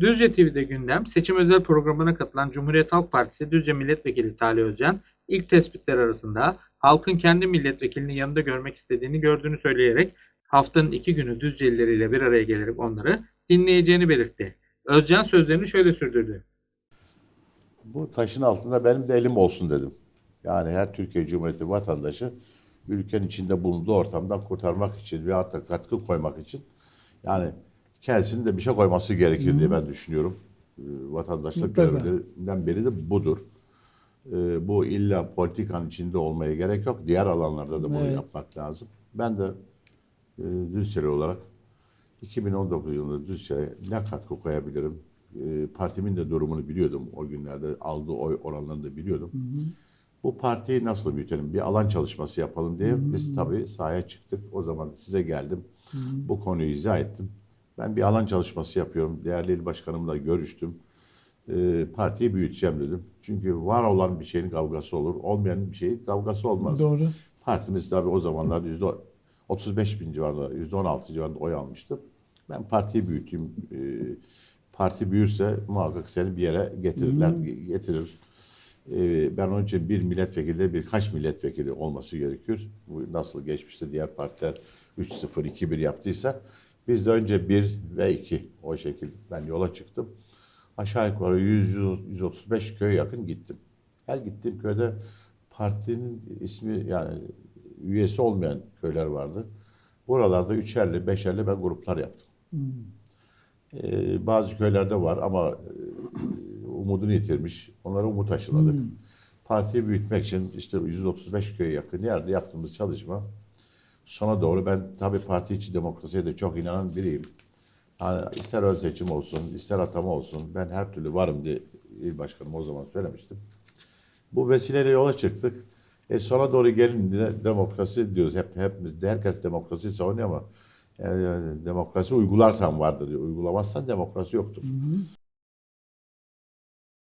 Düzce TV'de gündem, seçim özel programına katılan Cumhuriyet Halk Partisi Düzce Milletvekili Talih Özcan, ilk tespitler arasında halkın kendi milletvekilini yanında görmek istediğini gördüğünü söyleyerek haftanın iki günü Düzcelileriyle bir araya gelerek onları dinleyeceğini belirtti. Özcan sözlerini şöyle sürdürdü. Bu taşın altında benim de elim olsun dedim. Yani her Türkiye Cumhuriyeti vatandaşı ülkenin içinde bulunduğu ortamdan kurtarmak için ve hatta katkı koymak için yani kendisinin de bir şey koyması gerekir diye ben düşünüyorum. Ee, Vatandaşlık görevlerinden biri de budur. Ee, bu illa politikanın içinde olmaya gerek yok. Diğer alanlarda da bunu Evet. yapmak lazım. Ben de e, Düzçeli olarak 2019 yılında Düzce'ye ne katkı koyabilirim? E, partimin de durumunu biliyordum o günlerde. Aldığı oy oranlarını da biliyordum. Bu partiyi nasıl büyütelim? Bir alan çalışması yapalım diye biz tabii sahaya çıktık. O zaman size geldim. Bu konuyu izah ettim. Ben bir alan çalışması yapıyorum. Değerli il başkanımla görüştüm. E, partiyi büyüteceğim dedim. Çünkü var olan bir şeyin kavgası olur. Olmayan bir şeyin kavgası olmaz. Doğru. Partimiz tabii o zamanlar yüzde 35 bin civarında, yüzde 16 civarında oy almıştı. Ben partiyi büyüteyim. e, parti büyürse muhakkak seni bir yere getirirler, getirir. E, ben onun için bir milletvekili de birkaç milletvekili olması gerekiyor. Bu nasıl geçmişte diğer partiler 3-0, 2-1 yaptıysa biz de önce 1 ve 2 o şekil ben yola çıktım. Aşağı yukarı 100-135 köye yakın gittim. Her gittiğim köyde partinin ismi yani üyesi olmayan köyler vardı. Buralarda üçerli, beşerli ben gruplar yaptım. Ee, bazı köylerde var ama e, umudunu yitirmiş. Onlara umut aşıladık. Partiyi büyütmek için işte 135 köye yakın yerde yaptığımız çalışma sona doğru ben tabii parti içi demokrasiye de çok inanan biriyim. Yani ister ön seçim olsun, ister atama olsun ben her türlü varım diye il başkanım o zaman söylemiştim. Bu vesileyle yola çıktık. E sona doğru gelin de demokrasi diyoruz. Hep hepimiz herkes demokrasi savunuyor ama yani demokrasi uygularsan vardır. Uygulamazsan demokrasi yoktur.